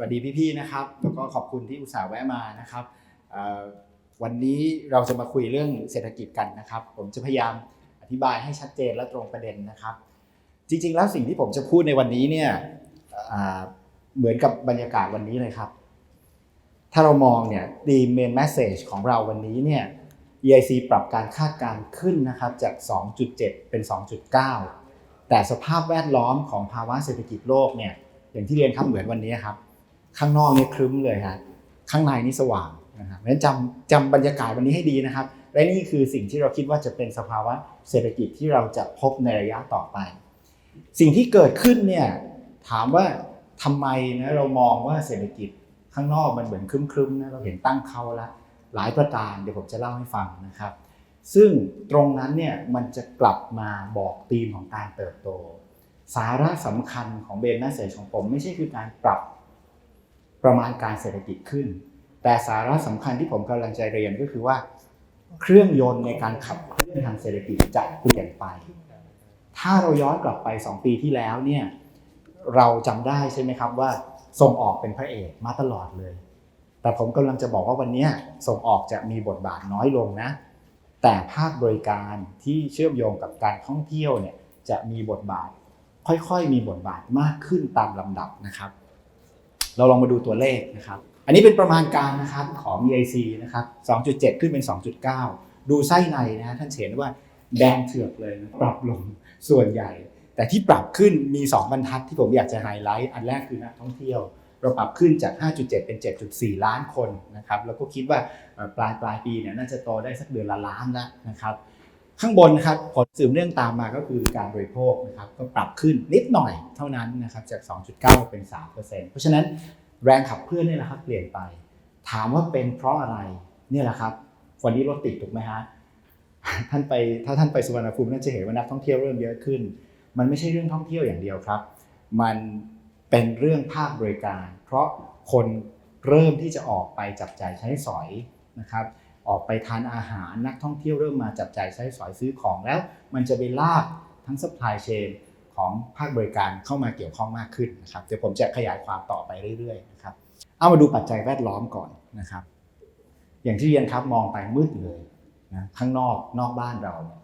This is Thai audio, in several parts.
สวัสดีพี่ๆนะครับ แล้วก็ขอบคุณที่อุตส่าห์แวะมานะครับ วันนี้เราจะมาคุยเรื่องเศรษฐกิจกันนะครับ ผมจะพยายามอธิบายให้ชัดเจนและตรงประเด็นนะครับ จริง ๆ แล้วสิ่งที่ผมจะพูดในวันนี้เนี่ยเหมือนกับบรรยากาศวันนี้เลยครับ ถ้าเรามองเนี่ย the main message ของเราวันนี้เนี่ย EIC ปรับการคาดการณ์ขึ้นนะครับจาก 2.7 เป็น 2.9 แต่สภาพแวดล้อมของภาวะเศรษฐกิจโลกเนี่ยอย่างที่เรียนครับเหมือนวันนี้ครับ ข้างนอกเนี่ยครึ้มเลยครับข้างในนี่สว่างนะครับเพราะฉะนั้นจำจำบรรยากาศวันนี้ให้ดีนะครับ และนี่คือสิ่งที่เราคิดว่าจะเป็นสภาวะเศรษฐกิจที่เราจะพบในระยะต่อไป สิ่งที่เกิดขึ้นเนี่ยถามว่าทำไมนะเรามองว่าเศรษฐกิจข้างนอกมันเหมือนครึ้มๆนะเราเห็นตั้งเขาล้วหลายประการเดี๋ยวผมจะเล่าให้ฟังนะครับ ซึ่งตรงนั้นเนี่ยมันจะกลับมาบอกธีมของการเติบโต สาระสำคัญของเบนแมสเซจของผม ไม่ใช่คือการปรับ ประมาณการเศรษฐกิจขึ้น แต่สาระสำคัญที่ผมกำลังจะเรียนก็คือว่า เครื่องยนต์ในการขับเคลื่อนทางเศรษฐกิจจะเปลี่ยนไป ถ้าเราย้อนกลับไป 2 ปีที่แล้วเนี่ยเราจำได้ใช่ไหมครับว่าส่งออกเป็นพระเอกมาตลอดเลย แต่ผมกำลังจะบอกว่าวันนี้ส่งออกจะมีบทบาทน้อยลงนะ แต่ภาคบริการที่เชื่อมโยงกับการท่องเที่ยวเนี่ยจะมีบทบาท ค่อยๆ มีบทบาทมากขึ้นตามลำดับนะครับ เราลองมาดูตัวเลขนะครับ อันนี้เป็นประมาณการนะครับของ EIC นะครับ 2.7 ขึ้นเป็น 2.9 ดูไส้ในนะท่านเห็นว่าแดงเถือกเลยนะปรับลงส่วนใหญ่ แต่ที่ปรับขึ้นมี 2 บรรทัดที่ผมอยากจะไฮไลท์ อันแรกคือนักท่องเที่ยว เราปรับขึ้นจาก 5.7 เป็น 7.4 ล้านคนนะครับ แล้วก็คิดว่าปลายปลายปีเนี่ยน่าจะโตได้สักเดือนละล้านแล้วนะครับ ข้างบนนะครับผลสืบเนื่องตามมาก็คือการบริโภคนะครับก็ปรับขึ้นนิดหน่อยเท่านั้นนะครับจาก 2.9 เป็น 3%เพราะฉะนั้นแรงขับเคลื่อนนี่แหละครับเปลี่ยนไป ถามว่าเป็นเพราะอะไรเนี่ยแหละครับวันนี้รถติดถูกไหมฮะท่านไปถ้าท่านไปสุวรรณภูมิน่าจะเห็นว่านักท่องเที่ยวเริ่มเยอะขึ้น มันไม่ใช่เรื่องท่องเที่ยวอย่างเดียวครับ มันเป็นเรื่องภาคบริการ เพราะคนเริ่มที่จะออกไปจับจ่ายใช้สอยนะครับ ออกไปทานอาหารนักท่องเที่ยวเริ่มมาจับจ่ายใช้สอยซื้อของแล้ว มันจะไปลากทั้ง supply chain ของภาคบริการเข้ามาเกี่ยวข้องมากขึ้นนะครับเดี๋ยวผมจะขยายความต่อไปเรื่อยๆนะครับเอามาดูปัจจัยแวดล้อมก่อนนะครับ อย่างที่เรียนครับมองไปมืดเลยนะข้างนอกนอกบ้านเราเนี่ย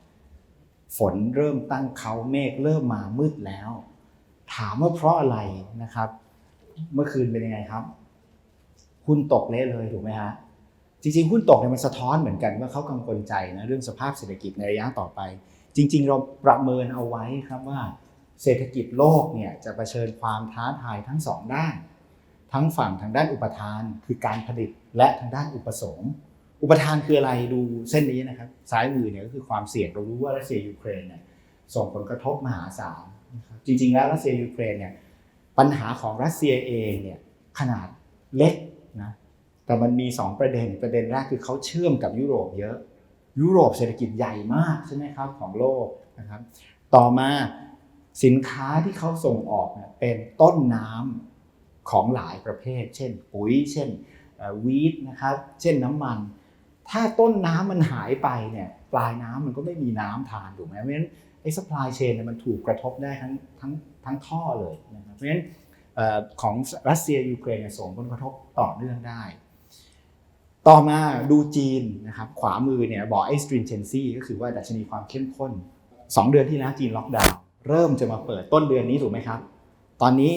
ฝนเริ่มตั้งเขาเมฆเริ่มมามืดแล้ว ถามว่าเพราะอะไรนะครับ เมื่อคืนเป็นยังไงครับหุ้นตกเละเลยถูกไหมฮะ จริงๆ หุ้นตกเนี่ยมันสะท้อนเหมือนกันว่าเขากังวลใจนะเรื่องสภาพเศรษฐกิจในระยะต่อไป จริง ๆ เราประเมินเอาไว้ครับว่า เศรษฐกิจโลกเนี่ยจะเผชิญความท้าทายทั้งสองด้าน ทั้งฝั่งทางด้านอุปทานคือการผลิตและทางด้านอุปสงค์อุปทานคืออะไรดูเส้นนี้นะครับซ้ายมือเนี่ยก็คือความเสี่ยงเรารู้ว่ารัสเซียยูเครนเนี่ยส่งผลกระทบมหาศาลจริง ๆ แล้วรัสเซียยูเครนเนี่ยปัญหาของรัสเซียเองเนี่ยขนาดเล็ก แต่มันมี 2 ประเด็นประเด็นแรกคือเขาเชื่อมกับยุโรปเยอะ ยุโรปเศรษฐกิจใหญ่มากใช่ไหมครับของโลกนะครับ ต่อมาสินค้าที่เขาส่งออกเนี่ยเป็นต้นน้ำของหลายประเภท เช่น ปุ๋ย เช่นวีทนะครับเช่นน้ำมัน ถ้าต้นน้ำมันหายไปเนี่ยปลายน้ำมันก็ไม่มีน้ำทานถูกไหมเพราะฉะนั้นไอ้ supply chain เนี่ยมันถูกกระทบได้ทั้งทั้งทั้งท่อเลยนะครับเพราะฉะนั้นของรัสเซียยูเครนเนี่ยส่งผลกระทบต่อเนื่องได้ ต่อมาดูจีนนะครับขวามือเนี่ยบอกไอ้ stringency ก็คือว่าดัชนีความเข้มข้น 2 เดือนที่แล้วจีนล็อกดาวน์เริ่มจะมาเปิดต้นเดือนนี้ถูกไหมครับ ตอนนี้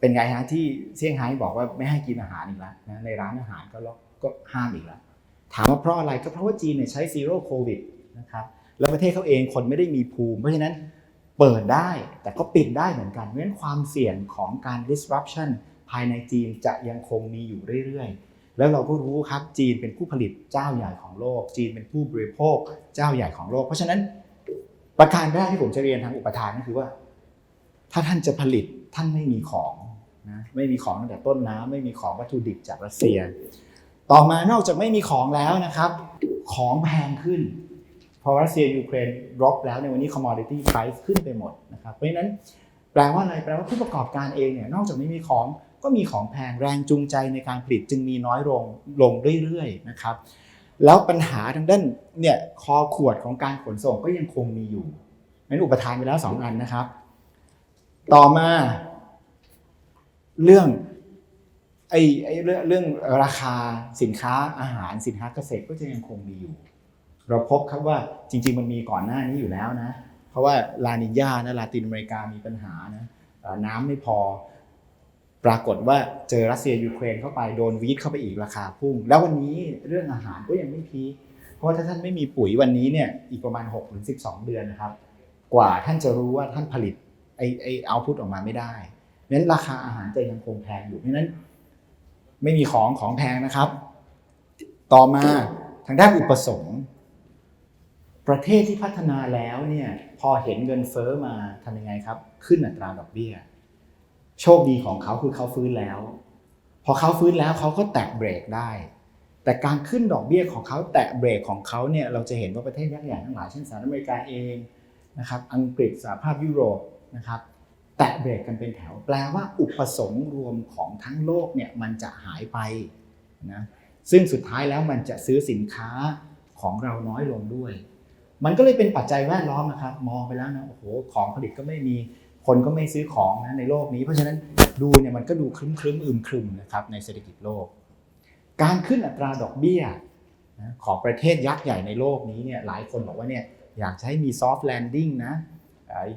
เป็นไงฮะที่เซี่ยงไฮ้บอกว่าไม่ให้กินอาหารอีกแล้วนะในร้านอาหารก็ล็อกก็ห้ามอีกแล้ว ถามว่าเพราะอะไรก็เพราะว่าจีนเนี่ยใช้ zero covid นะครับแล้วประเทศเขาเองคนไม่ได้มีภูมิ เพราะฉะนั้นเปิดได้แต่ก็ปิดได้เหมือนกันเพราะฉะนั้นความเสี่ยงของการ disruption ภายในจีนจะยังคงมีอยู่เรื่อยๆ แล้วเราก็รู้ครับจีนเป็นผู้ผลิตเจ้าใหญ่ของโลก จีนเป็นผู้บริโภคเจ้าใหญ่ของโลก เพราะฉะนั้นประการแรกที่ผมจะเรียนทางอุปทานก็คือว่า ถ้าท่านจะผลิตท่านไม่มีของนะไม่มีของตั้งแต่ต้นน้ำไม่มีของวัตถุดิบจากรัสเซีย ต่อมานอกจากไม่มีของแล้วนะครับ ของแพงขึ้น พอรัสเซียยูเครนรบแล้วในวันนี้ commodity price ขึ้นไปหมดนะครับเพราะฉะนั้นแปลว่าอะไรแปลว่าผู้ประกอบการเองเนี่ยนอกจากไม่มีของ ก็มีของแพงแรงจูงใจในการผลิตจึงมีน้อยลงลงเรื่อยๆนะครับ แล้วปัญหาทางด้านเนี่ยคอขวดของการขนส่งก็ยังคงมีอยู่งั้นอุปทานไปแล้วสองอันนะครับ ต่อมาเรื่องไอ้ไอ้เรื่องเรื่องราคาสินค้าอาหารสินค้าเกษตรก็จะยังคงมีอยู่ เราพบครับว่าจริง ๆ มันมีก่อนหน้านี้อยู่แล้วนะ เพราะว่าลานิญานะลาตินอเมริกามีปัญหานะน้ำไม่พอ ปรากฏว่าเจอรัสเซียยูเครนเข้าไปโดนวีดเข้าไปอีกราคาพุ่ง แล้ววันนี้เรื่องอาหารก็ยังไม่พีเพราะว่าถ้าท่านไม่มีปุ๋ยวันนี้เนี่ยอีกประมาณ6-12ถึง12เดือนนะครับ กว่าท่านจะรู้ว่าท่านผลิตไอไอเอาพุตออกมาไม่ได้เนั้นราคาอาหารจะยังคงแพงอยู่เพราะนั้น ไม่มีของของแพงนะครับ ต่อมาทางด้านอุปสงค์ประเทศที่พัฒนาแล้วเนี่ยพอเห็นเงินเฟ้อมาทำยังไงครับ ขึ้นอัตราดอกเบี้ย โชคดีของเขาคือเขาฟื้นแล้ว พอเขาฟื้นแล้วเขาก็แตะเบรกได้ แต่การขึ้นดอกเบี้ยของเขาแตะเบรกของเขาเนี่ยเราจะเห็นว่าประเทศยักษ์ใหญ่ทั้งหลายเช่นสหรัฐอเมริกาเองนะครับอังกฤษสหภาพยุโรปนะครับแตะเบรกกันเป็นแถว แปลว่าอุปสงค์รวมของทั้งโลกเนี่ยมันจะหายไปนะซึ่งสุดท้ายแล้วมันจะซื้อสินค้าของเราน้อยลงด้วย มันก็เลยเป็นปัจจัยแวดล้อมนะครับ มองไปแล้วนะโอ้โหของผลิตก็ไม่มี คนก็ไม่ซื้อของนะในโลกนี้ เพราะฉะนั้นดูเนี่ยมันก็ดูครึ้มครึ้มอึมครึมนะครับในเศรษฐกิจโลก การขึ้นอัตราดอกเบี้ยของประเทศยักษ์ใหญ่ในโลกนี้เนี่ยหลายคนบอกว่าเนี่ยอยากจะให้มี soft landing นะ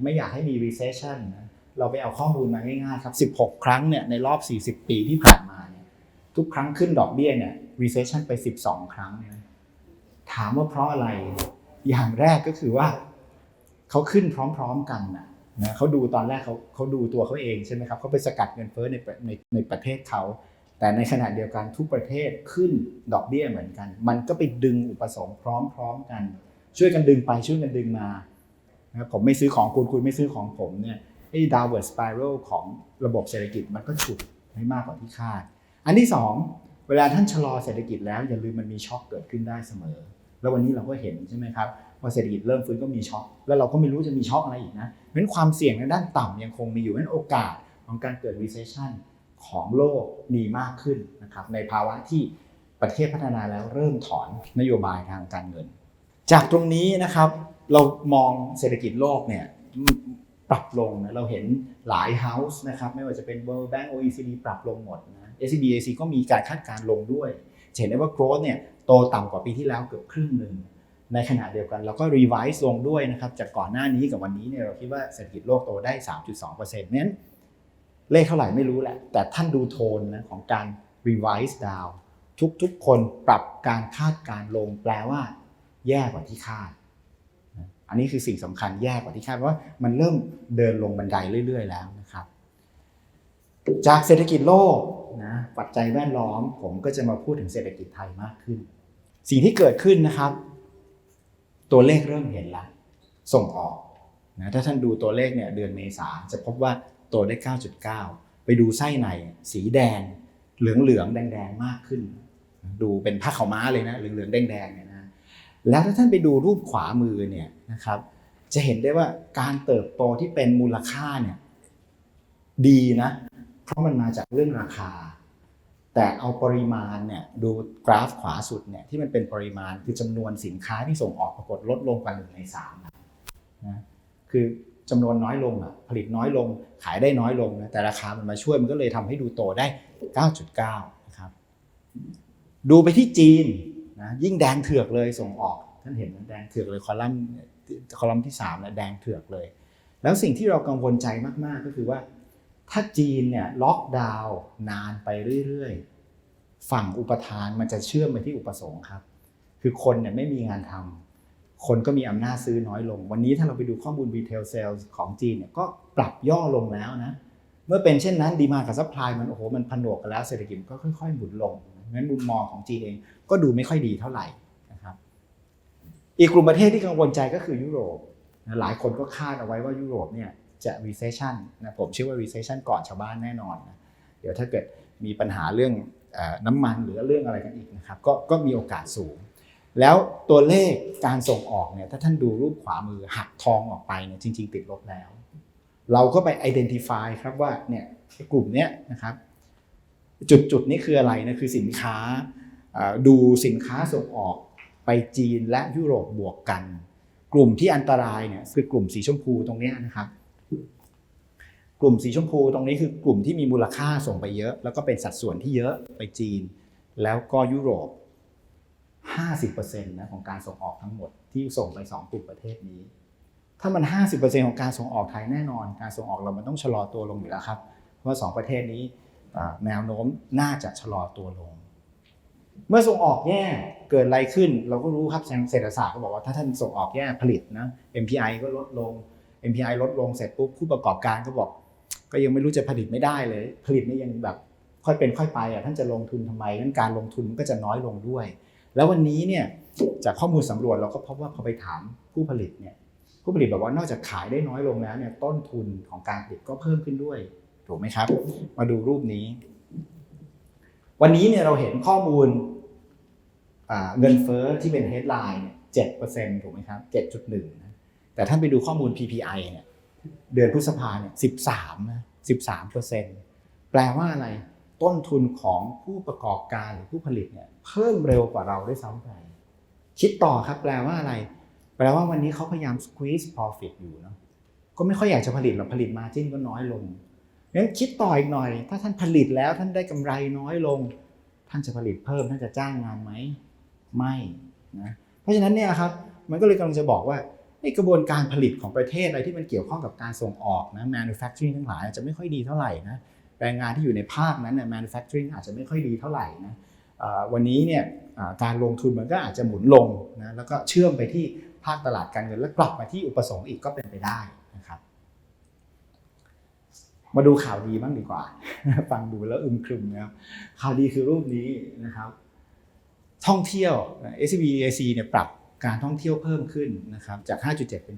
ไม่อยากให้มี recession นะเราไปเอาข้อมูลมาง่ายๆครับ 16 ครั้งเนี่ยในรอบ 40 ปีที่ผ่านมาเนี่ยทุกครั้งขึ้นดอกเบี้ยเนี่ย recession ไป 12 ครั้งนะถามว่าเพราะอะไร อย่างแรกก็คือว่าเขาขึ้นพร้อมๆกันนะ นะเขาดูตอนแรกเขาเขาดูตัวเขาเองใช่ไหมครับเขาไปสกัดเงินเฟ้อในประในในประเทศเขา แต่ในขณะเดียวกันทุกประเทศขึ้นดอกเบี้ยเหมือนกัน มันก็ไปดึงอุปสงค์พร้อม ๆ กัน ช่วยกันดึงไปช่วยกันดึงมานะผมไม่ซื้อของคุณคุณไม่ซื้อของผมเนี่ยไอ้ดาวเวิร์ดสไปรัลของระบบเศรษฐกิจมันก็ฉุดให้มากกว่าที่คาด อันที่สองเวลาท่านชะลอเศรษฐกิจแล้วอย่าลืมมันมีช็อคเกิดขึ้นได้เสมอ แล้ววันนี้เราก็เห็นใช่ไหมครับพอเศรษฐกิจเริ่มฟื้นก็มีช็อคแล้วเราก็ไม่รู้จะมีช็อคอะไรอีกนะ เพราะนั้นความเสี่ยงในด้านต่ำยังคงมีอยู่เพราะฉะนั้นโอกาสของการเกิด recession ของโลกมีมากขึ้นนะครับในภาวะที่ประเทศพัฒนาแล้วเริ่มถอนนโยบายทางการเงิน จากตรงนี้นะครับเรามองเศรษฐกิจโลกเนี่ยปรับลงนะเราเห็นหลาย house นะครับไม่ว่าจะเป็น World Bank OECD ปรับลงหมดนะ SBAC ก็มีการคาดการณ์ลงด้วยเห็นได้ว่า growth เนี่ยโตต่ำกว่าปีที่แล้วเกือบครึ่งหนึ่ง ในขณะเดียวกันเราก็ revise ลงด้วยนะครับจากก่อนหน้านี้กับวันนี้เนี่ยเราคิดว่าเศรษฐกิจโลกโตได้ 3.2%เพราะนั้นเลขเท่าไหร่ไม่รู้แหละ แต่ท่านดูโทนนะของการ revise down ทุกๆ คนปรับการคาดการลงแปลว่า แย่กว่าที่คาด อันนี้คือสิ่งสำคัญแย่กว่าที่คาดเพราะว่ามันเริ่มเดินลงบันไดเรื่อย ๆ แล้วนะครับ จากเศรษฐกิจโลกนะปัจจัยแวดล้อมผมก็จะมาพูดถึงเศรษฐกิจไทยมากขึ้น สิ่งที่เกิดขึ้นนะครับ ตัวเลขเริ่มเห็นล้วส่งออกนะถ้าท่านดูตัวเลขเนี่ยเดือนเมษาจะพบว่าโตได้ 9.9 ไปดูไส้ในสีแดง เหลืองเหลืองแดงแดงมากขึ้น ดูเป็นผ้าขาวม้าเลยนะเหลืองเหลืองแดงแดงเนี่ยนะแล้วถ้าท่านไปดูรูปขวามือเนี่ยนะครับ จะเห็นได้ว่าการเติบโตที่เป็นมูลค่าเนี่ยดีนะ เพราะมันมาจากเรื่องราคา แต่เอาปริมาณเนี่ยดูกราฟขวาสุดเนี่ยที่มันเป็นปริมาณคือจำนวนสินค้าที่ส่งออกปรากฏลดลงกว่าหนึ่งในสามนะคือจำนวนน้อยลงอะผลิตน้อยลงขายได้น้อยลงนะแต่ราคามันมาช่วยมันก็เลยทำให้ดูโตได้ 9.9นะครับดูไปที่จีนนะยิ่งแดงเถือกเลยส่งออกท่านเห็นไหมแดงเถือกเลยคอลัมน์คอลัมน์ที่3นะแดงเถือกเลย แล้วสิ่งที่เรากังวลใจมากๆก็คือว่า ถ้าจีนเนี่ยล็อกดาวน์นานไปเรื่อยๆ ฝั่งอุปทานมันจะเชื่อมไปที่อุปสงค์ครับ คือคนเนี่ยไม่มีงานทำคนก็มีอำนาจซื้อน้อยลง วันนี้ถ้าเราไปดูข้อมูล retail sales ของจีนเนี่ยก็ปรับย่อลงแล้วนะ เมื่อเป็นเช่นนั้นดีมากับซัพพลายมันโอ้โหมันผนวกกันแล้วเศรษฐกิจก็ค่อยๆหมุนลงงั้นมุมมองของจีนเองก็ดูไม่ค่อยดีเท่าไหร่นะครับอีกกลุ่มประเทศที่กังวลใจก็คือยุโรปหลายคนก็คาดเอาไว้ว่ายุโรปเนี่ย จะ recession นะผมเชื่อว่า recession ก่อนชาวบ้านแน่นอนนะเดี๋ยวถ้าเกิดมีปัญหาเรื่องอน้ำมันหรือเรื่องอะไรกันอีกนะครับก็ก็มีโอกาสสูง แล้วตัวเลขการส่งออกเนี่ยถ้าท่านดูรูปขวามือหักทองออกไปเนี่ยจริง ๆ ติดลบแล้ว เราก็ไป identify ครับว่าเนี่ยกลุ่มเนี้ยนะครับจุดจุดนี้คืออะไรนะคือสินค้าดูสินค้าส่งออกไปจีนและยุโรปบวกกัน กลุ่มที่อันตรายเนี่ยคือกลุ่มสีชมพูตรงนี้นะครับ กลุ่มสีชมพูตรงนี้คือกลุ่มที่มีมูลค่าส่งไปเยอะ แล้วก็เป็นสัดส่วนที่เยอะไปจีน แล้วก็ยุโรป 50%นะของการส่งออกทั้งหมดที่ส่งไป 2 กลุ่มประเทศนี้ ถ้ามัน 50%ของการส่งออกไทยแน่นอน การส่งออกเรามันต้องชะลอตัวลงอยู่แล้วครับ เพราะว่าสองประเทศนี้แนวโน้มน่าจะชะลอตัวลง เมื่อส่งออกแย่เกิดอะไรขึ้น เราก็รู้ครับทางเศรษฐศาสตร์ก็บอกว่าถ้าท่านส่งออกแย่ผลิตนะ MPI ก็ลดลง MPI ลดลงเสร็จปุ๊บผู้ประกอบการก็บอก ก็ยังไม่รู้จะผลิตไม่ได้เลย ผลิตนี่ยังแบบค่อยเป็นค่อยไปอะท่านจะลงทุนทำไมงั้นการลงทุนมันก็จะน้อยลงด้วย แล้ววันนี้เนี่ยจากข้อมูลสำรวจเราก็พบว่าพอไปถามผู้ผลิตเนี่ยผู้ผลิตบอกว่านอกจากขายได้น้อยลงแล้วเนี่ยต้นทุนของการผลิตก็เพิ่มขึ้นด้วย ถูกไหมครับ มาดูรูปนี้ วันนี้เนี่ยเราเห็นข้อมูลเงินเฟ้อที่เป็น headline เนี่ยเจ็ดเปอร์เซ็นต์ถูกไหมครับเจ็ดจุดหนึ่งแต่ท่านไปดูข้อมูล PPI เนี่ย เดือนพฤษภาเนี่ยสิบสามนะสิบสามเปอร์เซ็นต์แปลว่าอะไรต้นทุนของผู้ประกอบการหรือผู้ผลิตเนี่ยเพิ่มเร็วกว่าเราด้วยซ้ำไปคิดต่อครับแปลว่าอะไร แปลว่าวันนี้เขาพยายาม squeeze profit อยู่เนาะก็ไม่ค่อยอยากจะผลิตหรอกผลิตมาจิ้นก็น้อยลงงั้นคิดต่ออีกหน่อย ถ้าท่านผลิตแล้วท่านได้กำไรน้อยลง ท่านจะผลิตเพิ่มท่านจะจ้างงานไหมไม่นะเพราะฉะนั้นเนี่ยครับมันก็เลยกำลังจะบอกว่า กระบวนการผลิตของประเทศอะไรที่มันเกี่ยวข้องกับการส่งออกนะ manufacturing ทั้งหลายอาจจะไม่ค่อยดีเท่าไหร่นะแรงงานที่อยู่ในภาคนั้นนี่ย manufacturing อาจจะไม่ค่อยดีเท่าไหร่นะวันนี้เนี่ยการลงทุนมันก็อาจจะหมุนลงนะแล้วก็เชื่อมไปที่ภาคตลาดการเงินแล้วกลับมาที่อุปสงค์อีกก็เป็นไปได้นะครับ มาดูข่าวดีบ้างดีกว่า ฟังดูแล้วอึมครึมนะครับข่าวดีคือรูปนี้นะครับ ท่องเที่ยว SBAc เนี่ยปรับ การท่องเที่ยวเพิ่มขึ้นนะครับจาก 5.7 เป็น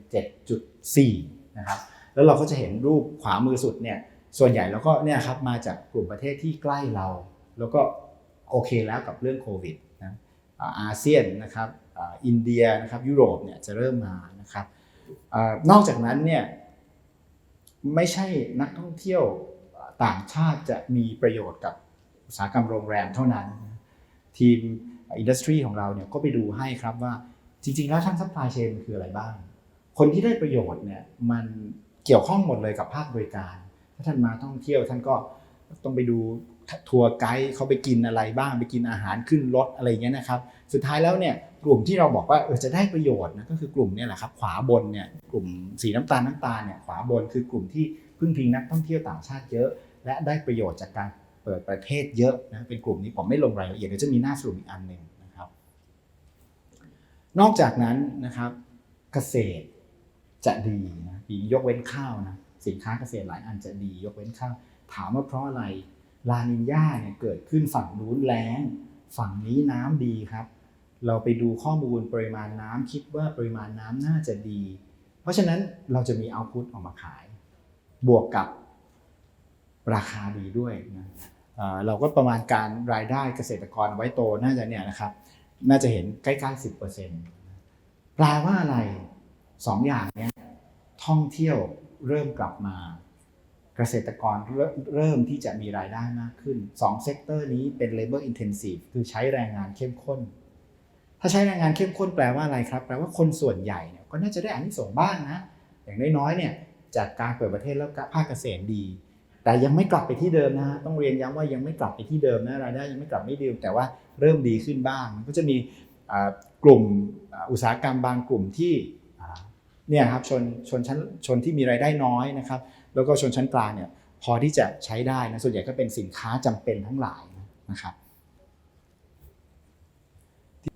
7.4 นะครับแล้วเราก็จะเห็นรูปขวามือสุดเนี่ยส่วนใหญ่แล้วก็เนี่ยครับมาจากกลุ่มประเทศที่ใกล้เรา แล้วก็โอเคแล้วกับเรื่องโควิดนะอาเซียนนะครับอ,อินเดียนะครับยุโรปเนี่ยจะเริ่มมานะครับอนอกจากนั้นเนี่ยไม่ใช่นักท่องเที่ยวต่างชาติจะมีประโยชน์กับอุตสาหกรรมโรงแรมเท่านั้น ทีมอินดัสทรีของเราเนี่ยก็ไปดูให้ครับว่า จริงๆ แล้วทั้งซัพพลายเชนคืออะไรบ้าง คนที่ได้ประโยชน์เนี่ยมันเกี่ยวข้องหมดเลยกับภาคบริการ ถ้าท่านมาท่องเที่ยวท่านก็ต้องไปดูทัวร์ไกด์เขาไปกินอะไรบ้างไปกินอาหารขึ้นรถอะไรอย่างเงี้ยนะครับ สุดท้ายแล้วเนี่ยกลุ่มที่เราบอกว่าเออจะได้ประโยชน์นะก็คือกลุ่มเนี่ยแหละครับขวาบนเนี่ยกลุ่มสีน้ำตาลน้ำตาลเนี่ยขวาบนคือกลุ่มที่พึ่งพิงนักท่องเที่ยวต่างชาติเยอะ และได้ประโยชน์จากการเปิดประเทศเยอะนะเป็นกลุ่มนี้ผมไม่ลงรายละเอียดเดี๋ยวจะมีหน้าสรุปอีกอันหนึ่ง นอกจากนั้นนะครับเกษตรจะดีนะปียกเว้นข้าวนะสินค้าเกษตรหลายอันจะดี ยกเว้นข้าวถามว่าเพราะอะไรลานินยาเนี่ยเกิดขึ้นฝั่งนู้นแล้งฝั่งนี้น้ำดีครับ เราไปดูข้อมูลปริมาณน้ำคิดว่าปริมาณน้ำน่าจะดี เพราะฉะนั้นเราจะมีเอาพุตออกมาขาย บวกกับราคาดีด้วยนะเราก็ประมาณการรายได้เกษตรกรไว้โตน่าจะเนี่ยนะครับ น่าจะเห็นใกล้ๆ10%แปลว่าอะไรสองอย่างเนี้ยท่องเที่ยวเริ่มกลับมา เกษตรกรเริ่มที่จะมีรายได้มากขึ้น2เซกเตอร์นี้เป็น labor intensive คือใช้แรงงานเข้มข้น ถ้าใช้แรงงานเข้มข้นแปลว่าอะไรครับ แปลว่าคนส่วนใหญ่เนี่ยก็น่าจะได้อานิสงส์บ้างนะ อย่างน้อยๆเนี่ยจากการเปิดประเทศแล้วภาคเกษตรดี แต่ยังไม่กลับไปที่เดิมนะฮะต้องเรียนย้ำว่ายังไม่กลับไปที่เดิมนะรายได้ยังไม่กลับไม่ดีแต่ว่าเริ่มดีขึ้นบ้าง มันก็จะมีกลุ่มอุตสาหกรรมบางกลุ่มที่เนี่ยครับชนชนชั้นชนที่มีรายได้น้อยนะครับ แล้วก็ชนชั้นกลางเนี่ยพอที่จะใช้ได้นะส่วนใหญ่ก็เป็นสินค้าจำเป็นทั้งหลายนะครับ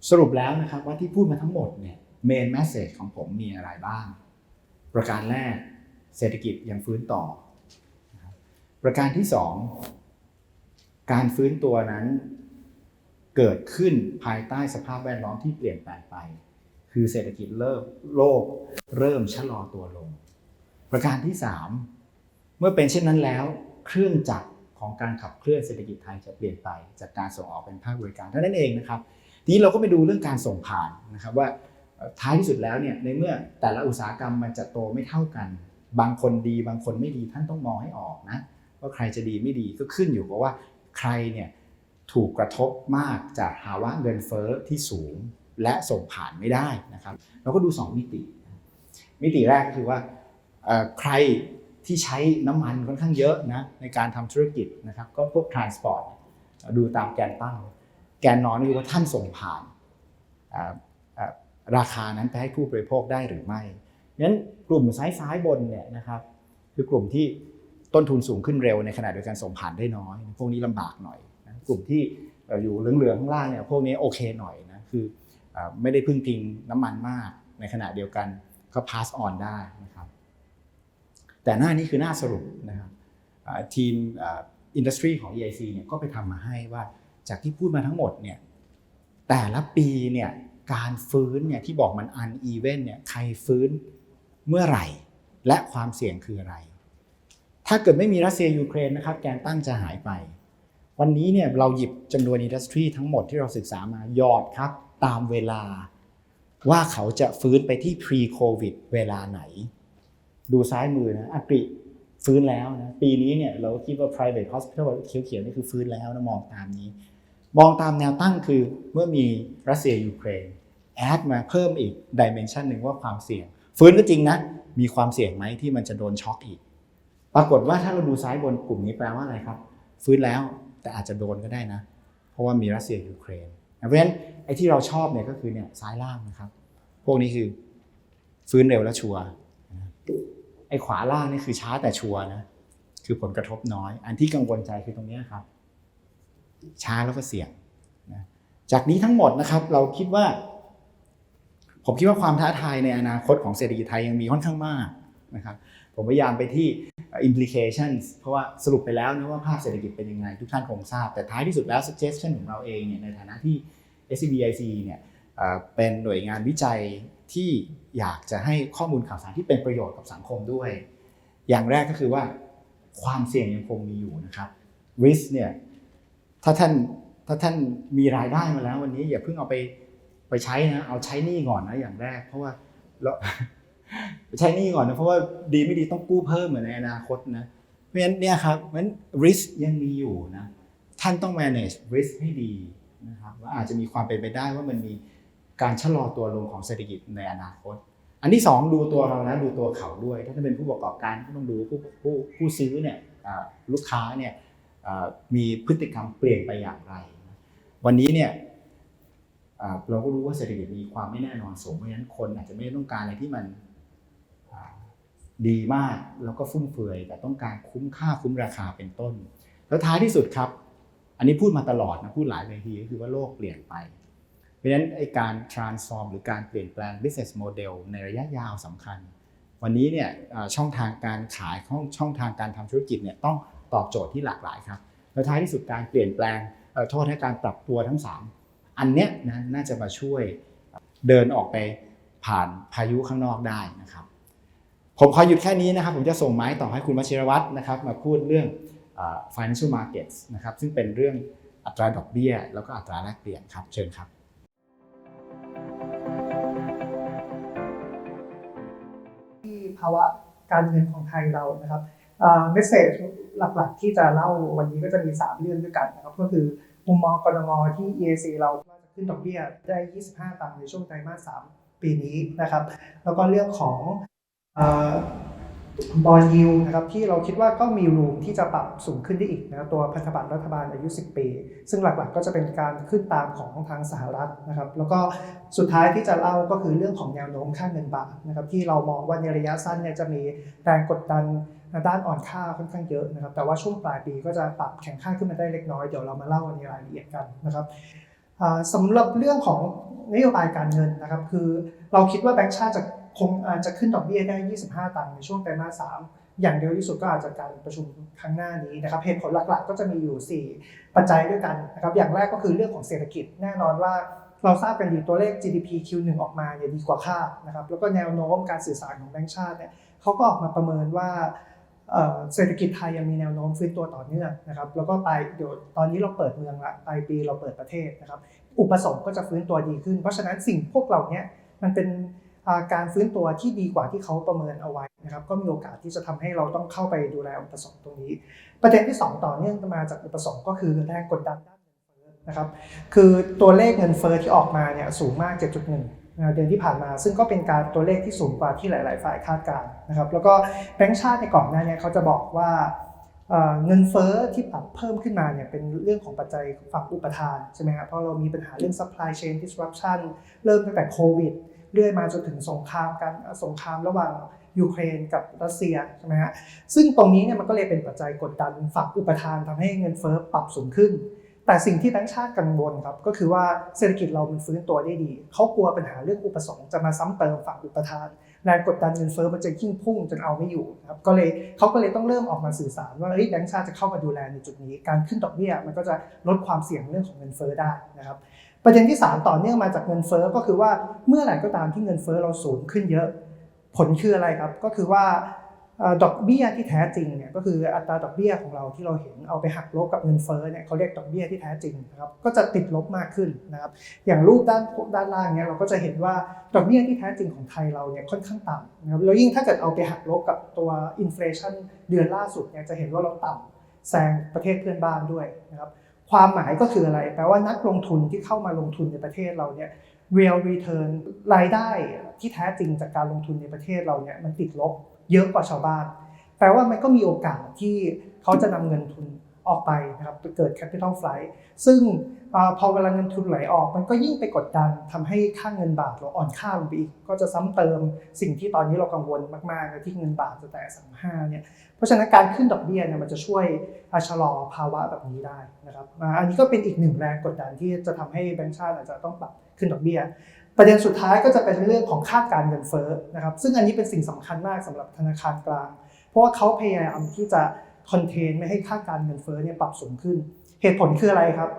สรุปแล้วนะครับว่าที่พูดมาทั้งหมดเนี่ยเมนแมสเซจของผมมีอะไรบ้าง ประการแรกเศรษฐกิจยังฟื้นต่อ ประการที่สองการฟื้นตัวนั้นเกิดขึ้นภายใต้สภาพแวดล้อมที่เปลี่ยนแปลงไป คือเศรษฐกิจเริ่มโลก เริ่มชะลอตัวลง ประการที่ 3 เมื่อเป็นเช่นนั้นแล้ว เครื่องจักรของการขับเคลื่อนเศรษฐกิจไทยจะเปลี่ยนไปจากการส่งออกเป็นภาคบริการเท่านั้นเองนะครับ ทีนี้เราก็ไปดูเรื่องการส่งผ่านนะครับว่าท้ายที่สุดแล้วเนี่ยในเมื่อแต่ละอุตสาหกรรมมันจะโตไม่เท่ากัน บางคนดีบางคนไม่ดีท่านต้องมองให้ออกนะ ว่าใครจะดีไม่ดีก็ขึ้นอยู่กับว่าใครเนี่ยถูกกระทบมากจากภาวะเงินเฟ้อที่สูงและส่งผ่านไม่ได้นะครับ เราก็ดู 2 มิติ มิติแรกก็คือว่าใครที่ใช้น้ำมันค่อนข้างเยอะนะในการทำธุรกิจนะครับ ก็พวก transport ดูตามแกนตั้ง แกนนอนคือว่าท่านส่งผ่านราคานั้นไปให้ผู้บริโภคได้หรือไม่งั้นกลุ่มซ้ายซ้ายบนเนี่ยนะครับ คือกลุ่มที่ ต้นทุนสูงขึ้นเร็วในขณะเดียวกันส่งผ่านได้น้อย พวกนี้ลำบากหน่อยนะกลุ่มที่อยู่เหลืองๆข้างล่างเนี่ยพวกนี้โอเคหน่อยนะคืออไม่ได้พึ่งพิงน้ำมันมาก ในขณะเดียวกันก็ pass on ได้นะครับแต่หน้านี้คือหน้าสรุปนะครับทีมอินดัสทรีของ EIC เนี่ยก็ไปทำมาให้ว่าจากที่พูดมาทั้งหมดเนี่ยแต่ละปีเนี่ยการฟื้นเนี่ยที่บอกมัน uneven เนี่ยใครฟื้นเมื่อไหร่ และความเสี่ยงคืออะไร ถ้าเกิดไม่มีรัสเซียยูเครนนะครับแกนตั้งจะหายไป วันนี้เนี่ยเราหยิบจำนวนอินดัสทรีทั้งหมดที่เราศึกษามาหยอดครับตามเวลา ว่าเขาจะฟื้นไปที่ pre covid เวลาไหน ดูซ้ายมือนะอังกฤษฟื้นแล้วนะปีนี้เนี่ยเราคิดว่า private hospital เขียวๆนี่คือฟื้นแล้วนะมองตามนี้ มองตามแนวตั้งคือเมื่อมีรัสเซียยูเครนแอดมาเพิ่มอีกดิเมนชันหนึ่งว่าความเสี่ยง ฟื้นก็จริงนะ มีความเสี่ยงไหมที่มันจะโดนช็อกอีก ปรากฏว่าถ้าเราดูซ้ายบนกลุ่มนี้แปลว่าอะไรครับ ฟื้นแล้วแต่อาจจะโดนก็ได้นะ เพราะว่ามีรัสเซียยูเครนเพราะฉะนั้นไอ้ที่เราชอบเนี่ยก็คือเนี่ยซ้ายล่างนะครับ พวกนี้คือฟื้นเร็วและชัวร์ไอ้ขวาล่างนี่คือช้าแต่ชัวร์นะคือผลกระทบน้อย อันที่กังวลใจคือตรงนี้ครับ ช้าแล้วก็เสี่ยงนะจากนี้ทั้งหมดนะครับ เราคิดว่า ผมคิดว่าความท้าทายในอนาคตของเศรษฐกิจไทยยังมีค่อนข้างมากนะครับ ผมพยายามไปที่ implications เพราะว่าสรุปไปแล้วนะว่าภาพเศรษฐกิจเป็นยังไง ทุกท่านคงทราบ แต่ท้ายที่สุดแล้ว suggestion ของเราเองเนี่ยในฐานะที่ SBIc เนี่ยเป็นหน่วยงานวิจัยที่อยากจะให้ข้อมูลข่าวสารที่เป็นประโยชน์กับสังคมด้วย อย่างแรกก็คือว่าความเสี่ยงยังคงมีอยู่นะครับ risk เนี่ยถ้าท่านถ้าท่านมีรายได้มาแล้ววันนี้อย่าเพิ่งเอาไปไปใช้นะเอาใช้หนี้ก่อนนะอย่างแรก เพราะว่าเรา ใช้นี้ก่อนนะเพราะว่าดีไม่ดีต้องกู้เพิ่มเหมือนในอนาคตนะเพราะฉะนั้นเนี่ยครับเพราะฉะนั้น risk ยังมีอยู่นะท่านต้อง manage risk ให้ดีนะครับว่าอาจจะมีความเป็นไปได้ว่ามันมีการชะลอตัวลงของเศรษฐกิจในอนาคต อันที่สองดูตัวเรานะดูตัวเขาด้วย ถ้าจะเป็นผู้ประกอบการก็ต้องดูผู้ผู้ผู้ซื้อเนี่ยลูกค้าเนี่ยมีพฤติกรรมเปลี่ยนไปอย่างไร วันนี้เนี่ยเราก็รู้ว่าเศรษฐกิจมีความไม่แน่นอนสูงเพราะฉะนั้นคนอาจจะไม่ต้องการอะไรที่มัน ดีมากแล้วก็ฟุ่มเฟือยแต่ต้องการคุ้มค่าคุ้มราคาเป็นต้น แล้วท้ายที่สุดครับ อันนี้พูดมาตลอดนะพูดหลายเวทีก็คือว่าโลกเปลี่ยนไป เพราะฉะนั้นไอการ transform หรือการเปลี่ยนแปลง business model ในระยะยาวสำคัญ วันนี้เนี่ยช่องทางการขายช่องช่องทางการทำธุรกิจเนี่ยต้องตอบโจทย์ที่หลากหลายครับแล้วท้ายที่สุดการเปลี่ยนแปลงโทษให้การปรับตัวทั้งสามอันเนี้ยนะน่าจะมาช่วยเดินออกไปผ่านพายุข้างนอกได้นะครับ ผมขอหยุดแค่นี้นะครับ ผมจะส่งไม้ต่อให้คุณวชิรวัตรนะครับ มาพูดเรื่อง financial markets นะครับ ซึ่งเป็นเรื่องอัตราดอกเบี้ย แล้วก็อัตราแลกเปลี่ยนครับ เชิญครับที่ภาวะการเงินของไทยเรานะครับเมสเซจหลักๆ ที่จะเล่าวันนี้ก็จะมี 3 เรื่องด้วยกันนะครับ ก็คือมุมมองกรมที่ EAC เราว่าจะขึ้นดอกเบี้ยได้ 25 ตังค์ในช่วงไตรมาส 3 ปีนี้นะครับ แล้วก็เรื่องของ บอลยิวนะครับที่เราคิดว่าก็มีรูมที่จะปรับสูงขึ้นได้อีกนะตัวพันธบัตรรัฐบาลอายุ 10 ปี ซึ่งหลักๆก็จะเป็นการขึ้นตามของทางสหรัฐนะครับ แล้วก็สุดท้ายที่จะเล่าก็คือเรื่องของแนวโน้มค่าเงินบาทนะครับที่เรามองว่าในระยะสั้นเนี่ยจะมีแรงกดดันด้านอ่อนค่าค่อนข้างเยอะนะครับ แต่ว่าช่วงปลายปีก็จะปรับแข็งค่าขึ้นมาได้เล็กน้อยเดี๋ยวเรามาเล่าในรายละเอียดกันนะครับสำหรับเรื่องของนโยบายการเงินนะครับ คือเราคิดว่าแบงก์ชาติจะ คงอาจจะขึ้นดอกเบี้ยได้ 25 ตังค์ในช่วงไตรมาส3อย่างเดียวที่สุดก็อาจจะการประชุมครั้งหน้านี้นะครับเหตุผลหลักๆ ก็จะมีอยู่ 4 ปัจจัยด้วยกันนะครับอย่างแรกก็คือเรื่องของเศรษฐกิจแน่นอนว่าเราทราบกันดีตัวเลข GDP Q1 ออกมาเนี่ยดีกว่าคาดนะครับแล้วก็แนวโน้มการสื่อสารของแบงก์ชาติเนี่ยเขาก็ออกมาประเมินว่าเศรษฐกิจไทยยังมีแนวโน้มฟื้นตัวต่อเนื่องนะครับแล้วก็ไปเดี๋ยวตอนนี้เราเปิดเมืองละปลายปีเราเปิดประเทศนะครับอุปสงค์ก็จะฟื้นตัวดีขึ้น เพราะฉะนั้นสิ่งพวกเหล่านี้มันเป็น การฟื้นตัวที่ดีกว่าที่เขาประเมินเอาไว้นะครับก็มีโอกาสที่จะทำให้เราต้องเข้าไปดูแลอุปสงค์ตรงนี้ ประเด็นที่ 2 ต่อเนื่องมาจากอุปสงค์ก็คือแรงกดดันด้านเงินเฟ้อนะครับคือตัวเลขเงินเฟ้อที่ออกมาเนี่ยสูงมาก 7.1นะเดือนที่ผ่านมาซึ่งก็เป็นการตัวเลขที่สูงกว่าที่หลาย ๆ ฝ่ายคาดการณ์นะครับ แล้วก็แบงก์ชาติในก่อนหน้านี้เขาจะบอกว่าเเงินเฟ้อที่ปรับเพิ่มขึ้นมาเนี่ยเป็นเรื่องของปัจจัยฝั่งอุปทานใช่ไหมครับเพราะเรามีปัญหาเรื่อง supply chain disruption เริ่มตั้งแต่โควิด เรื่อยมาจนถึงสงครามกันสงครามระหว่างยูเครนกับรัสเซียใช่ไหมฮะซึ่งตรงนี้เนี่ยมันก็เลยเป็นปัจจัยกดดันฝั่งอุปทานทำให้เงินเฟ้อปรับสูงขึ้น แต่สิ่งที่แบงก์ชาติกังวลครับก็คือว่าเศรษฐกิจเรามันฟื้นตัวได้ดี เขากลัวปัญหาเรื่องอุปสงค์จะมาซ้ำเติมฝั่งอุปทานแรงกดดันเงินเฟ้อมันจะยิ่งพุ่งจนเอาไม่อยู่ครับก็เลยเขาก็เลยต้องเริ่มออกมาสื่อสารว่าเฮ้ยแบงก์ชาติจะเข้ามาดูแลในจุดนี้ การขึ้นดอกเบี้ยมันก็จะลดความเสี่ยงเรื่องของเงินเฟ้อได้นะครับ ประเด็นที่ 3 ต่อเนื่องมาจากเงินเฟ้อก็คือว่าเมื่อไหร่ก็ตามที่เงินเฟ้อเราสูงขึ้นเยอะ ผลคืออะไรครับ ก็คือว่าอดอกเบี้ยที่แท้จริงเนี่ยก็คืออัตราดอกเบี้ยของเราที่เราเห็นเอาไปหักลบกับเงินเฟ้อเนี่ยเขาเรียกดอกเบี้ยที่แท้จริงนะครับก็จะติดลบมากขึ้นนะครับอย่างรูปด้านด้านล่างเนี่ยเราก็จะเห็นว่าดอกเบี้ยที่แท้จริงของไทยเราเนี่ยค่อนข้างต่ำนะครับแล้วยิ่งถ้าเกิดเอาไปหักลบกับตัวอินฟลชันเดือนล่าสุดเนี่ยจะเห็นว่าเราต่ำแซงประเทศเพื่อนบ้านด้วยนะครับ ความหมายก็คืออะไร แปลว่านักลงทุนที่เข้ามาลงทุนในประเทศเราเนี่ย real return รายได้ที่แท้จริงจากการลงทุนในประเทศเราเนี่ยมันติดลบเยอะกว่าชาวบ้าน แปลว่ามันก็มีโอกาสที่เขาจะนำเงินทุนออกไปนะครับไปเกิด capital flight ซึ่ง พอเวลาเงินทุนไหลออก มันก็ยิ่งไปกดดันทำให้ค่าเงินบาทเราอ่อนค่าลงไปอีก ก็จะซ้ำเติมสิ่งที่ตอนนี้เรากังวลมากๆที่เงินบาทจะแตะ35เนี่ยเพราะฉะนั้นการขึ้นดอกเบี้ยเนี่ยมันจะช่วยชะลอภาวะแบบนี้ได้นะครับอันนี้ก็เป็นอีกหนึ่งแรงกดดันที่จะทำให้แบงก์ชาติอาจจะต้องปรับขึ้นดอกเบี้ย ประเด็นสุดท้ายก็จะเป็นเรื่องของคาดการเงินเฟ้อนะครับซึ่งอันนี้เป็นสิ่งสำคัญมากสำหรับธนาคารกลาง เพราะว่าเขาพยายามที่จะคอนเทนไม่ให้ค่าการเงินเฟ้อเนี่ยปรับสูงขึ้น เหตุผลคืออะไรครับ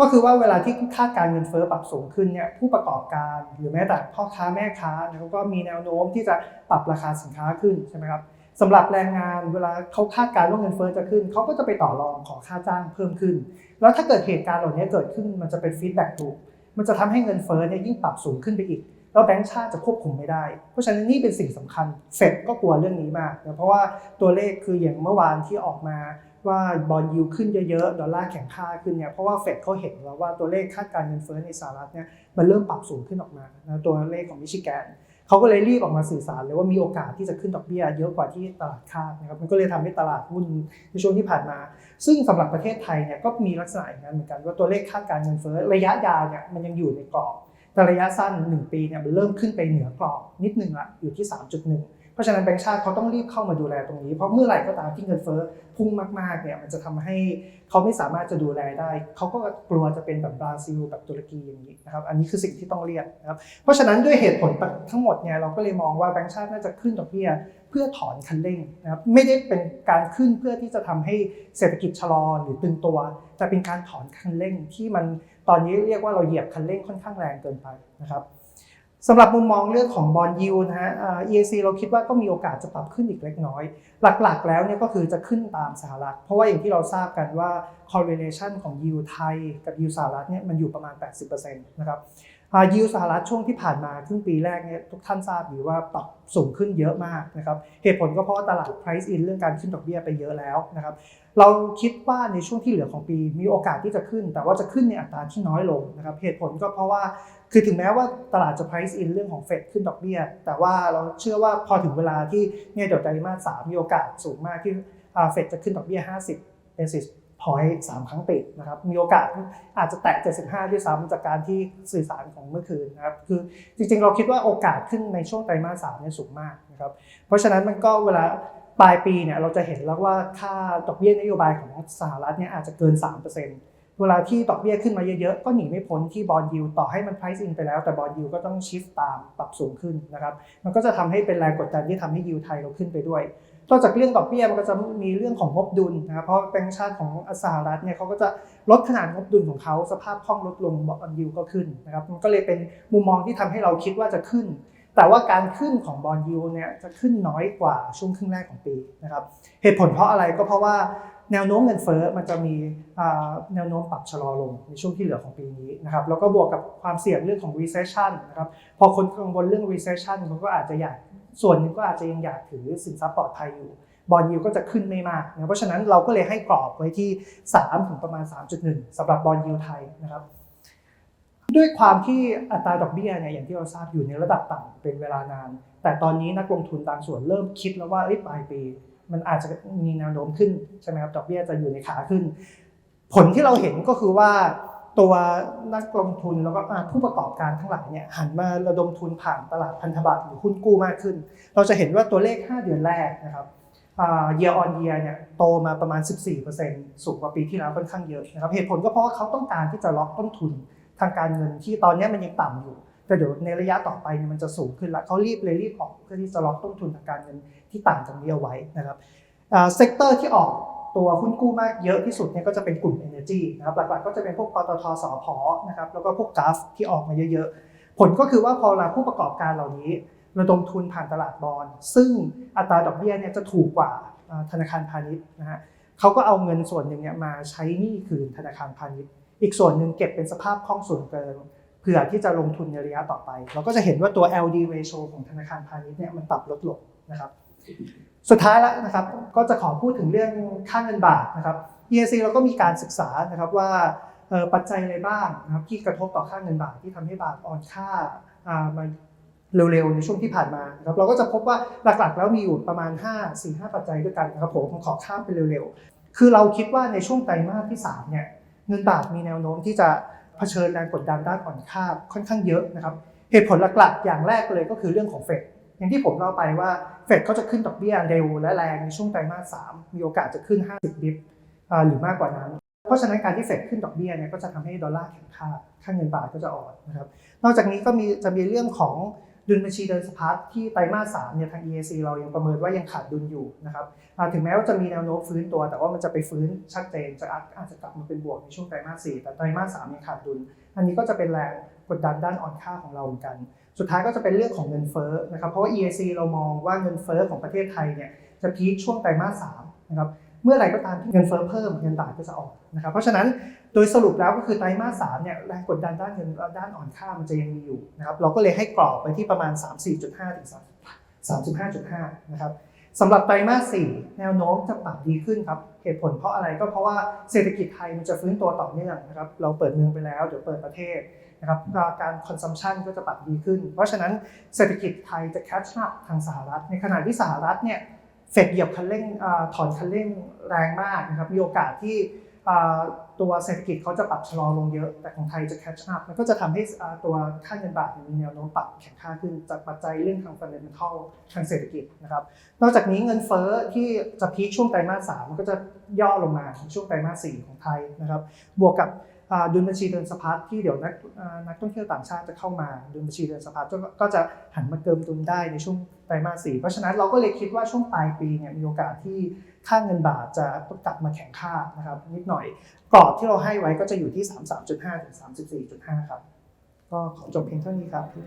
ก็คือว่าเวลาที่ค่าการเงินเฟ้อปรับสูงขึ้นเนี่ยผู้ประกอบการหรือแม้แต่พ่อค้าแม่ค้าเขาก็มีแนวโน้มที่จะปรับราคาสินค้าขึ้นใช่ไหมครับสำหรับแรงงานเวลาเขาคาดการณ์ว่าเงินเฟ้อจะขึ้นเขาก็จะไปต่อรองขอค่าจ้างเพิ่มขึ้น แล้วถ้าเกิดเหตุการณ์เหล่านี้เกิดขึ้นมันจะเป็นฟีดแบ็กลูปมันจะทำให้เงินเฟ้อเนี่ยยิ่งปรับสูงขึ้นไปอีก แล้วแบงก์ชาติจะควบคุมไม่ได้ เพราะฉะนั้นนี่เป็นสิ่งสำคัญเฟดก็กลัวเรื่องนี้มากนะเพราะว่าตัวเลขคืออย่างเมื่อวานที่ออกมา ว่าบอลยูขึ้นเยอะๆ ดอลลาร์แข็งค่าขึ้นเนี่ยเพราะว่าเฟดเขาเห็นแล้วว่าตัวเลขคาดการเงินเฟ้อในสหรัฐเนี่ยมันเริ่มปรับสูงขึ้นออกมานะตัวเลขของมิชิแกนเขาก็เลยรีบออกมาสื่อสารเลยว่ามีโอกาสที่จะขึ้นดอกเบี้ยเยอะกว่าที่ตลาดคาดนะครับมันก็เลยทำให้ตลาดหุ้นในช่วงที่ผ่านมา ซึ่งสำหรับประเทศไทยเนี่ยก็มีลักษณะอย่างนั้นเหมือนกันว่าตัวเลขคาดการเงินเฟ้อระยะยาวเนี่ยมันยังอยู่ในกรอบแต่ระยะสั้น 1 ปีเนี่ยมันเริ่มขึ้นไปเหนือกรอบนิดนึงละอยู่ที่ 3.1 ราะฉะนั้นแบงก์ชาติเขาต้องรีบเข้ามาดูแลตรงนี้ เพราะเมื่อไหร่ก็ตามที่เงินเฟ้อพุ่งมากๆเนี่ยมันจะทำให้เขาไม่สามารถจะดูแลได้ เขาก็กลัวจะเป็นแบบบราซิลแบบตุรกีอย่างนี้นะครับอันนี้คือสิ่งที่ต้องเรียกนะครับเพราะฉะนั้นด้วยเหตุผลทั้งหมดเนี่ยเราก็เลยมองว่าแบงก์ชาติน่าจะขึ้นดอกเบี้ยเพื่อถอนคันเร่งนะครับไม่ได้เป็นการขึ้นเพื่อที่จะทำให้เศรษฐกิจชะลอหรือตึงตัว แต่เป็นการถอนคันเร่งที่มันตอนนี้เรียกว่าเราเหยียบคันเร่งค่อนข้างแรงเกินไปนะครับ สำหรับมุมมองเรื่องของบอลยูนะฮะเอ่อ EAC เราคิดว่าก็มีโอกาสจะปรับขึ้นอีกเล็กน้อย หลักๆ แล้วเนี่ยก็คือจะขึ้นตามสหรัฐ เพราะว่าอย่างที่เราทราบกันว่า correlation ของยูไทยกับยูสหรัฐเนี่ยมันอยู่ประมาณ 80%นะครับ ยูสหรัฐช่วงที่ผ่านมาครึ่งปีแรกเนี่ยทุกท่านทราบอยู่ว่าปรับสูงขึ้นเยอะมากนะครับเหตุผลก็เพราะว่าตลาด price in เรื่องการขึ้นดอกเบี้ยไปเยอะแล้วนะครับเราคิดว่าในช่วงที่เหลือของปีมีโอกาสที่จะขึ้น แต่ว่าจะขึ้นในอัตราที่น้อยลงนะครับเหตุผลก็เพราะว่าคือถึงแม้ว่าตลาดจะ price in เรื่องของเฟดขึ้นดอกเบี้ย แต่ว่าเราเชื่อว่าพอถึงเวลาที่เนี่ยเดี๋ยวไตรมาสสามมีโอกาสสูงมากที่เฟดจะขึ้นดอกเบี้ย 50 basis point สามครั้งติดนะครับ มีโอกาสอาจจะแตะ 75 ด้วยซ้ำจากการที่สื่อสารของเมื่อคืนนะครับ คือจริงๆ เราคิดว่าโอกาสขึ้นในช่วงไตรมาสสามเนี่ยสูงมากนะครับ เพราะฉะนั้นมันก็เวลาปลายปีเนี่ยเราจะเห็นแล้วว่าค่าดอกเบี้ยนโยบายของสหรัฐเนี่ยอาจจะเกิน 3%เวลาที่ดอกเบี้ยขึ้นมาเยอะๆ ก็หนีไม่พ้นที่บอลยูต่อให้มัน price in ไปแล้ว แต่บอลยูก็ต้องชิฟตามปรับสูงขึ้นนะครับ มันก็จะทำให้เป็นแรงกดดันที่ทำให้ยูไทยเราขึ้นไปด้วย นอกจากเรื่องดอกเบี้ยมันก็จะมีเรื่องของงบดุลนะครับเพราะแบงก์ชาติของสหรัฐเนี่ยเขาก็จะลดขนาดงบดุลของเขาสภาพคล่องลดลงบอลยูก็ขึ้นนะครับมันก็เลยเป็นมุมมองที่ทำให้เราคิดว่าจะขึ้น แต่ว่าการขึ้นของบอลยูเนี่ยจะขึ้นน้อยกว่าช่วงครึ่งแรกของปีนะครับเหตุผลเพราะอะไรก็เพราะว่า แนวโน้มเงินเฟ้อมันจะมีแนวโน้มปรับชะลอลงในช่วงที่เหลือของปีนี้นะครับแล้วก็บวกกับความเสี่ยงเรื่องของ recession นะครับพอคนกังวลเรื่อง recession เขาก็อาจจะอยากส่วนหนึ่งก็อาจจะยังอยากถือสินทรัพย์ปลอดภัยอยู่บอลยูก็จะขึ้นไม่มากนะเพราะฉะนั้นเราก็เลยให้กรอบไว้ที่ 3 ถึงประมาณ 3.1สำหรับบอลยูไทยนะครับ ด้วยความที่อัตราดอกเบี้ยเนี่ยอย่างที่เราทราบอยู่ในระดับต่ำเป็นเวลานาน แต่ตอนนี้นักลงทุนบางส่วนเริ่มคิดแล้วว่าปลายปี มันอาจจะมีแนวโน้มขึ้นใช่ไหมครับดอกเบี้ยจะอยู่ในขาขึ้น ผลที่เราเห็นก็คือว่าตัวนักลงทุนแล้วก็ผู้ประกอบการทั้งหลายเนี่ยหันมาระดมทุนผ่านตลาดพันธบัตรหรือหุ้นกู้มากขึ้น เราจะเห็นว่าตัวเลข 5 เดือนแรกนะครับอ่า year on year เนี่ยโตมาประมาณ 14%สูงกว่าปีที่แล้วค่อนข้างเยอะนะครับเหตุผลก็เพราะว่าเขาต้องการที่จะล็อกต้นทุนทางการเงินที่ตอนนี้มันยังต่ำอยู่ แต่เดี๋ยวในระยะต่อไปเนี่ยมันจะสูงขึ้นแล้วเขารีบเลยรีบออกเพื่อที่จะล็อกต้นทุนทางการเงินที่ต่างจากนี้เอาไว้นะครับเซกเตอร์ที่ออกตัวหุ้นกู้มากเยอะที่สุดเนี่ยก็จะเป็นกลุ่ม Energy นะครับหลักๆก็จะเป็นพวกปตทสพนะครับแล้วก็พวกกราฟที่ออกมาเยอะๆ ผลก็คือว่าพอเราผู้ประกอบการเหล่านี้ระดมทุนผ่านตลาดบอลซึ่งอัตราดอกเบี้ยเนี่ยจะถูกกว่าอ่าธนาคารพาณิชย์นะฮะเขาก็เอาเงินส่วนหนึ่งเนี่ยมาใช้หนี้คืนธนาคารพาณิชย์ อีกส่วนหนึ่งเก็บเป็นสภาพคล่องส่วนเกิน เผื่อที่จะลงทุนในระยะต่อไป เราก็จะเห็นว่าตัว LD ratio ของธนาคารพาณิชย์เนี่ยมันปรับลดลงนะครับสุดท้ายแล้วนะครับก็จะขอพูดถึงเรื่องค่าเงินบาทนะครับ EAC เราก็มีการศึกษานะครับว่าปัจจัยอะไรบ้างนะครับที่กระทบต่อค่าเงินบาทที่ทำให้บาทอ่อนค่ามาเร็วๆในช่วงที่ผ่านมานะครับเราก็จะพบว่าหลักๆ แล้วมีอยู่ประมาณ 5 4 5 ปัจจัยด้วยกันนะครับผมผมขอข้ามไปเร็วๆ คือเราคิดว่าในช่วงไตรมาสที่3เนี่ยเงินบาทมีแนวโน้มที่จะ เผชิญแรงกดดันด้านอ่อนค่าค่อนข้างเยอะนะครับเหตุผลหลักๆ อย่างแรกเลยก็คือเรื่องของเฟดอย่างที่ผมเล่าไปว่าเฟดเขาจะขึ้นดอกเบี้ยเร็วและแรงในช่วงไตรมาส 3 มีโอกาสจะขึ้น 50 บิปหรือมากกว่านั้น เพราะฉะนั้นการที่เฟดขึ้นดอกเบี้ยเนี่ยก็จะทำให้ดอลลาร์แข็งค่า ค่าเงินบาทก็จะอ่อนนะครับ นอกจากนี้ก็มีจะมีเรื่องของ ดุลบัญชีเดินสะพัดที่ไตรมาส3เนี่ยทาง EAC เรายังประเมินว่ายังขาดดุลอยู่นะครับถึงแม้ว่าจะมีแนวโน้มฟื้นตัว แต่ว่ามันจะไปฟื้นชัดเจนจะอาจอาจจะกลับมาเป็นบวกในช่วงไตรมาส4แต่ไตรมาส3ยังขาดดุล อันนี้ก็จะเป็นแรงกดดันด้านอ่อนค่าของเราเหมือนกัน สุดท้ายก็จะเป็นเรื่องของเงินเฟ้อนะครับเพราะว่า EAC เรามองว่าเงินเฟ้อของประเทศไทยเนี่ยจะพีคช่วงไตรมาส3นะครับเมื่อไรก็ตามที่เงินเฟ้อเพิ่มเงินบาทก็จะอ่อนนะครับเพราะฉะนั้น โดยสรุปแล้วก็คือไตรมาส3เนี่ยแรงกดดันด้านเงินด้านอ่อนค่ามันจะยังมีอยู่นะครับเราก็เลยให้กรอบไปที่ประมาณ 34.5ถึง35.5นะครับสำหรับไตรมาส4แนวโน้มจะปรับดีขึ้นครับเหตุผลเพราะอะไรก็เพราะว่าเศรษฐกิจไทยมันจะฟื้นตัวต่อเนื่องนะครับเราเปิดเมืองไปแล้วเดี๋ยวเปิดประเทศนะครับการคอนซัมชันก็จะปรับดีขึ้น เพราะฉะนั้นเศรษฐกิจไทยจะ catch up ทางสหรัฐ ในขณะที่สหรัฐเนี่ยเฟดเหยียบคันเร่งถอนคันเร่งแรงมากนะครับมีโอกาสที่ ตัวเศรษฐกิจเขาจะปรับชะลอลงเยอะ แต่ของไทยจะ catch up มันก็จะทำให้ตัวค่าเงินบาทมีแนวโน้มปรับแข็งค่าขึ้นจากปัจจัยเรื่องทาง fundamental ทางเศรษฐกิจนะครับ นอกจากนี้เงินเฟ้อที่จะพีคช่วงไตรมาสสามมันก็จะย่อลงมาช่วงไตรมาสสี่ของไทยนะครับ บวกกับ ดุลบัญชีเดินสะพัดที่เดี๋ยวนักนักท่องเที่ยวต่างชาติจะเข้ามาดุลบัญชีเดินสะพัดก็จะหันมาเติมดุลได้ในช่วงไตรมาสสี่เพราะฉะนั้นเราก็เลยคิดว่าช่วงปลายปีเนี่ยมีโอกาสที่ค่าเงินบาทจะกลับมาแข็งค่านะครับนิดหน่อยกรอบที่เราให้ไว้ก็จะอยู่ที่ 33.5 ถึง 34.5 ครับ ก็ขอจบเพียงเท่านี้ครับพี่